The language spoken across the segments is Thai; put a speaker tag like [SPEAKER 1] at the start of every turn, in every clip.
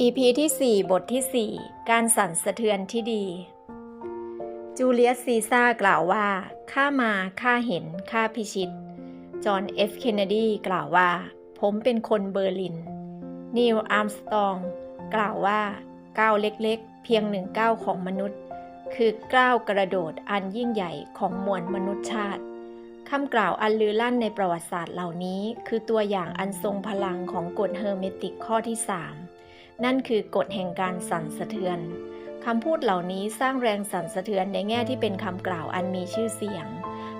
[SPEAKER 1] EP ที่ 4 บทที่ 4 การสั่นสะเทือนที่ดี จูเลียสซีซ่ากล่าวว่า ข้ามาข้าเห็นข้าพิชิต จอห์นเอฟเคนเนดีกล่าวว่า ผมเป็นคนเบอร์ลินนีลอาร์มสตองกล่าวว่าก้าวเล็กๆ เพียงหนึ่งก้าวของมนุษย์ คือก้าวกระโดดอันยิ่งใหญ่ของมวลมนุษยชาติคำกล่าวอันลือลั่นในประวัติศาสตร์เหล่านี้ คือตัวอย่างอันทรงพลังของกฎเฮอร์เมติกข้อที่ 3 นั่นคือกฎแห่งการสั่นสะเทือนคำพูดเหล่านี้สร้างแรงสั่นสะเทือนในแง่ที่เป็นคำกล่าวอันมีชื่อเสียง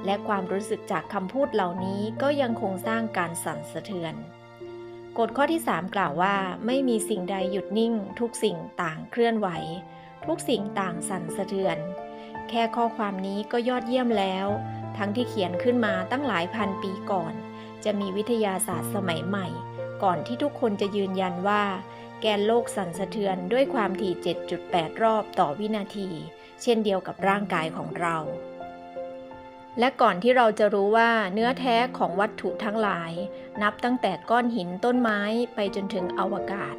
[SPEAKER 1] และความรู้สึกจากคำพูดเหล่านี้ก็ยังคงสร้างการสั่นสะเทือน กฎข้อที่ 3 กล่าวว่า ไม่มีสิ่งใดหยุดนิ่ง ทุกสิ่งต่างเคลื่อนไหว ทุกสิ่งต่างสั่นสะเทือน แค่ข้อความนี้ก็ยอดเยี่ยมแล้ว ทั้งที่เขียนขึ้นมาตั้งหลายพันปีก่อน จะมีวิทยาศาสตร์สมัยใหม่ ก่อนที่ทุกคนจะยืนยันว่า แกนโลกสั่นสะเทือนด้วยความถี่ 7.8 รอบต่อวินาที เช่นเดียวกับร่างกายของเรา และก่อนที่เราจะรู้ว่าเนื้อแท้ของวัตถุทั้งหลาย นับตั้งแต่ก้อนหินต้นไม้ไปจนถึงอวกาศ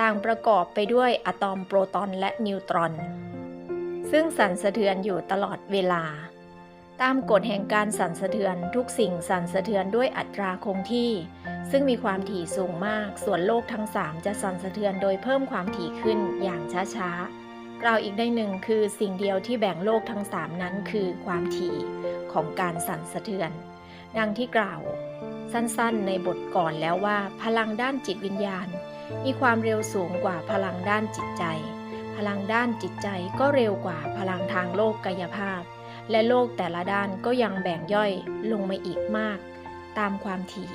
[SPEAKER 1] ต่างประกอบไปด้วยอะตอมโปรตอนและนิวตรอน ซึ่งสั่นสะเทือนอยู่ตลอดเวลา ตามกฎแห่งการสั่นสะเทือนทุกสิ่งสั่นสะเทือนด้วยอัตราคงที่ ซึ่งมีความถี่สูงมาก ส่วนโลกทั้ง 3 จะสั่นสะเทือนโดยเพิ่มความถี่ขึ้นอย่างช้าๆ กล่าวอีกได้หนึ่งคือสิ่งเดียวที่แบ่งโลกทั้ง 3 นั้นคือความถี่ของการสั่นสะเทือน ดังที่กล่าว สั้นๆ ในบทก่อนแล้วว่า พลังด้านจิตวิญญาณ มีความเร็วสูงกว่าพลังด้านจิตใจ พลังด้านจิตใจก็เร็วกว่าพลังทางโลกกายภาพ และโลกแต่ละด้านก็ยังแบ่งย่อยลงมาอีกมาก ตามความถี่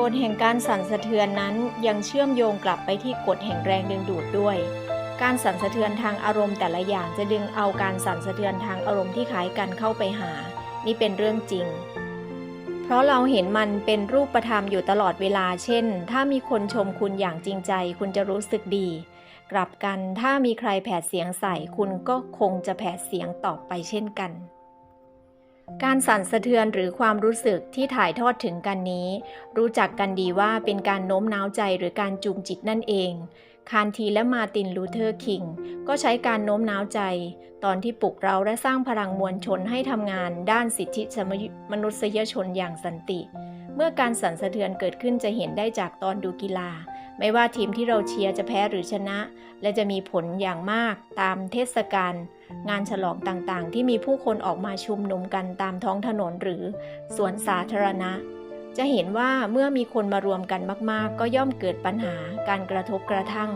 [SPEAKER 1] กฎแห่งการสั่นสะเทือนนั้นยังเชื่อมโยงกลับไปที่กฎแห่งแรงดึงดูดด้วย การสั่นสะเทือนทางอารมณ์แต่ละอย่างจะดึงเอาการสั่นสะเทือนทางอารมณ์ที่คล้ายกันเข้าไปหา นี่เป็นเรื่องจริง เพราะเราเห็นมันเป็นรูปธรรมอยู่ตลอดเวลา เช่น ถ้ามีคนชมคุณอย่างจริงใจ คุณจะรู้สึกดี กลับกันถ้ามีใครแผดเสียงใส่คุณก็คงจะแผดเสียงตอบไปเช่นกัน การสั่นสะเทือนหรือความรู้สึกที่ถ่ายทอดถึงกันนี้ รู้จักกันดีว่าเป็นการโน้มน้าวใจหรือการจูงจิตนั่นเอง คานทีและมาตินลูเทอร์คิง ก็ใช้การโน้มน้าวใจ ตอนที่ปลุกเราและสร้างพลังมวลชนให้ทำงานด้านสิทธิมนุษยชนอย่างสันติ เมื่อการสั่นสะเทือนเกิดขึ้นจะเห็นได้จากตอนดูกีฬา ไม่ว่าทีมที่เราเชียร์จะแพ้หรือชนะ และจะมีผลอย่างมากตามเทศกาล งานฉลองต่างๆ ที่มีผู้คนออกมาชุมนุมกันตามท้องถนนหรือสวนสาธารณะ จะเห็นว่าเมื่อมีคนมารวมกันมากๆ ก็ย่อมเกิดปัญหาการกระทบกระทั่ง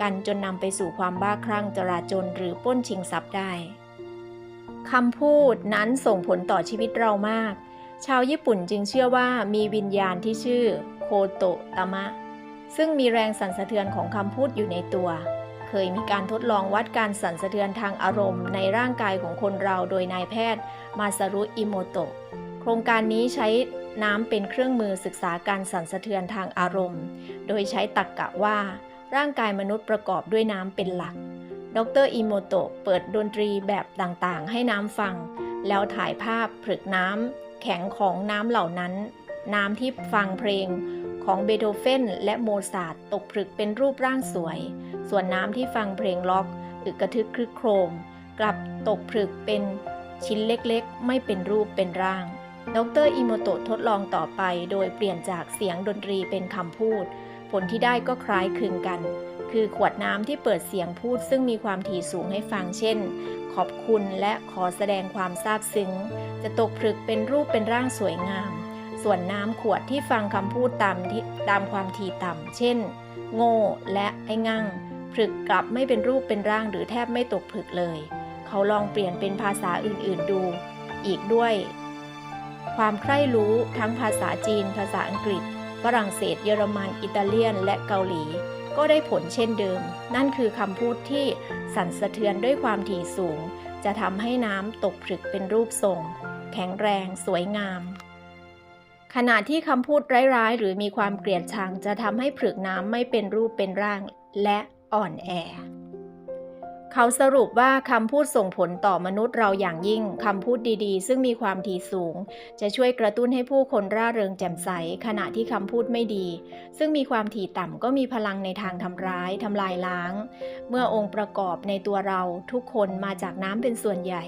[SPEAKER 1] กันจนนำไปสู่ความบ้าคลั่งจราจนหรือป้นชิงทรัพย์ได้คำพูดนั้นส่งผลต่อชีวิตเรามาก ชาวญี่ปุ่นจึงเชื่อว่ามีวิญญาณที่ชื่อโคโตตามะ ซึ่งมีแรงสั่นสะเทือนของคำพูดอยู่ในตัว เคยมีการทดลองวัดการสั่นสะเทือนทางอารมณ์ในร่างกายของคนเราโดยนายแพทย์มาซารุอิโมโตะ โครงการนี้ใช้น้ำเป็นเครื่องมือศึกษาการสั่นสะเทือนทางอารมณ์ โดยใช้ตรกกะว่า ร่างกายมนุษย์ประกอบด้วยน้ำเป็นหลัก ดรอิโมโตะเปิดดนตรีแบบต่างๆ ให้น้ำฟัง แล้วถ่ายภาพผลึกน้ำแข็งของน้ำเหล่านั้น น้ำที่ฟังเพลงของเบโธเฟนและโมซาร์ทตกผลึกเป็นรูปร่างสวย ส่วนน้ำที่ฟังเพลงล็อก อึกกระทึกครึกโครม กลับตกผลึกเป็นชิ้นเล็กๆ ไม่เป็นรูปเป็นร่างดรอิโมโตะทดลองต่อไป โดยเปลี่ยนจากเสียงดนตรีเป็นคำพูด ผลที่ได้ก็คล้ายคลึงกัน คือขวดน้ำที่เปิดเสียงพูดซึ่งมีความถี่สูงให้ฟังเช่น ขอบคุณและขอแสดงความซาบซึ้ง จะตกผลึกเป็นรูปเป็นร่างสวยงาม ส่วนน้ำขวดที่ฟังคำพูดตามตามความถี่ต่ำเช่น โง่และไอ้งั่ง ผลึกกลับไม่เป็นรูปเป็นร่างหรือแทบไม่ตกผลึกเลย เขาลองเปลี่ยนเป็นภาษาอื่นๆดู อีกด้วย ความใคร่รู้ทั้งภาษาจีน ภาษาอังกฤษ ฝรั่งเศส เยอรมัน อิตาเลียน และเกาหลี ก็ได้ผลเช่นเดิม นั่นคือคำพูดที่สั่นสะเทือนด้วยความถี่สูง จะทำให้น้ำตกผลึกเป็นรูปทรง แข็งแรง สวยงามขณะที่คำพูดร้ายๆ หรือมีความเกลียดชังจะทำให้ผลึกน้ำไม่เป็นรูปเป็นร่าง และ อ่อนแอ เขาสรุปว่าคำพูดส่งผลต่อมนุษย์เราอย่างยิ่งคำพูดดีๆ ซึ่งมีความถี่สูง จะช่วยกระตุ้นให้ผู้คนร่าเริงแจ่มใส ขณะที่คำพูดไม่ดี ซึ่งมีความถี่ต่ำก็มีพลังในทางทำร้ายทำลายล้าง เมื่อองค์ประกอบในตัวเราทุกคนมาจากน้ำเป็นส่วนใหญ่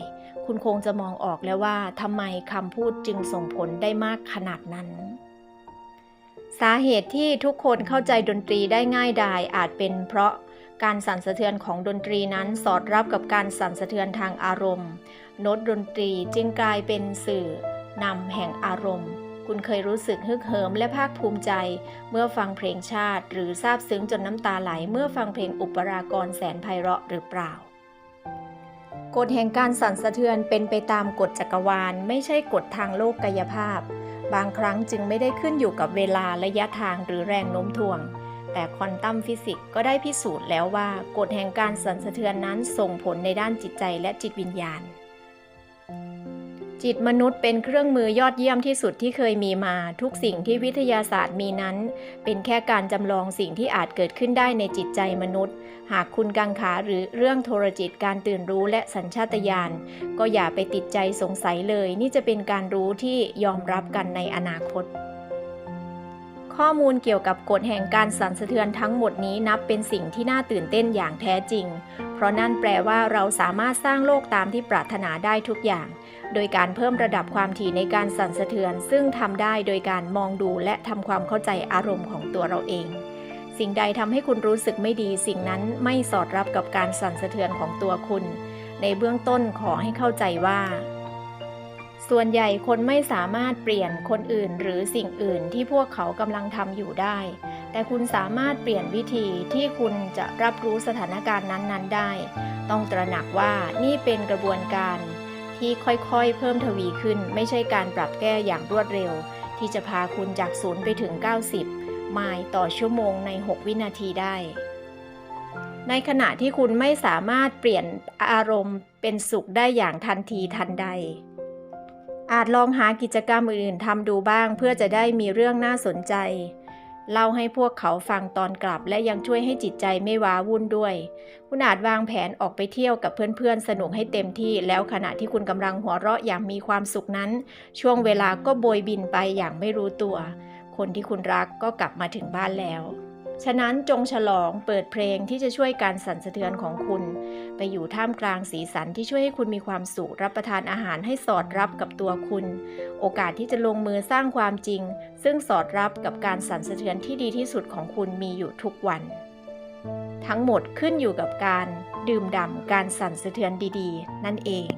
[SPEAKER 1] คุณคงจะมองออกแล้วว่าทำไมคำพูดจึงส่งผลได้มากขนาดนั้นสาเหตุที่ทุกคนเข้าใจดนตรีได้ง่ายดายอาจเป็นเพราะ การสั่นสะเทือนของดนตรีนั้นสอดรับกับการสั่นสะเทือนทางอารมณ์ โน้ตดนตรีจึงกลายเป็นสื่อนำแห่งอารมณ์ คุณเคยรู้สึกฮึกเหิมและภาคภูมิใจ เมื่อฟังเพลงชาติ หรือซาบซึ้งจนน้ำตาไหล เมื่อฟังเพลงอุปรากรแสนไพเราะหรือเปล่ากฎแห่งการสั่นสะเทือนเป็นไปตามกฎจักรวาล ไม่ใช่กฎทางโลกกายภาพ บางครั้งจึงไม่ได้ขึ้นอยู่กับเวลาระยะทางหรือแรงโน้มถ่วง แต่ควอนตัมฟิสิกส์ก็ได้พิสูจน์แล้วว่ากฎแห่งการสั่นสะเทือนนั้นส่งผลในด้านจิตใจและจิตวิญญาณ จิตมนุษย์เป็นเครื่องมือยอดเยี่ยมที่สุดที่เคยมีมา ทุกสิ่งที่วิทยาศาสตร์มีนั้น เป็นแค่การจำลองสิ่งที่อาจเกิดขึ้นได้ในจิตใจมนุษย์ หากคุณกังขาหรือเรื่องโทรจิตการตื่นรู้และสัญชาตญาณก็อย่าไปติดใจสงสัยเลย นี่จะเป็นการรู้ที่ยอมรับกันในอนาคต ข้อมูลเกี่ยวกับกฎแห่งการสั่นสะเทือนทั้งหมดนี้นับเป็นสิ่งที่น่าตื่นเต้นอย่างแท้จริง เพราะนั่นแปลว่าเราสามารถสร้างโลกตามที่ปรารถนาได้ทุกอย่าง โดยการเพิ่มระดับความถี่ในการสั่นสะเทือน ซึ่งทำได้โดยการมองดูและทำความเข้าใจอารมณ์ของตัวเราเอง สิ่งใดทำให้คุณรู้สึกไม่ดี สิ่งนั้นไม่สอดรับกับการสั่นสะเทือนของตัวคุณ ในเบื้องต้นขอให้เข้าใจว่า ส่วนใหญ่คนไม่สามารถเปลี่ยนคนอื่นหรือสิ่งอื่นที่พวกเขากำลังทำอยู่ได้ แต่คุณสามารถเปลี่ยนวิธีที่คุณจะรับรู้สถานการณ์นั้นๆ ได้ ต้องตระหนักว่านี่เป็นกระบวนการที่ค่อยๆ เพิ่มทวีขึ้น ไม่ใช่การปรับแก้อย่างรวดเร็ว ที่จะพาคุณจากศูนย์ไปถึง 90 ไมล์ต่อชั่วโมงใน 6 วินาทีได้ ในขณะที่คุณไม่สามารถเปลี่ยนอารมณ์เป็นสุขได้อย่างทันทีทันใด อาจลองหากิจกรรมอื่นๆทำดูบ้างเพื่อจะได้มีเรื่องน่าสนใจ เล่าให้พวกเขาฟังตอนกลับและยังช่วยให้จิตใจไม่ว้าวุ่นด้วย คุณอาจวางแผนออกไปเที่ยวกับเพื่อนๆ สนุกให้เต็มที่แล้วขณะที่คุณกำลังหัวเราะอย่างมีความสุขนั้น ช่วงเวลาก็โบยบินไปอย่างไม่รู้ตัว คนที่คุณรักก็กลับมาถึงบ้านแล้ว ฉะนั้นจงฉลองเปิดเพลงที่จะช่วยการสั่นสะเทือนของคุณ ไปอยู่ท่ามกลางสีสันที่ช่วยให้คุณมีความสุขรับประทานอาหารให้สอดรับกับตัวคุณ โอกาสที่จะลงมือสร้างความจริง ซึ่งสอดรับกับการสั่นสะเทือนที่ดีที่สุดของคุณมีอยู่ทุกวัน ทั้งหมดขึ้นอยู่กับการดื่มด่ำการสั่นสะเทือนดีๆ นั่นเอง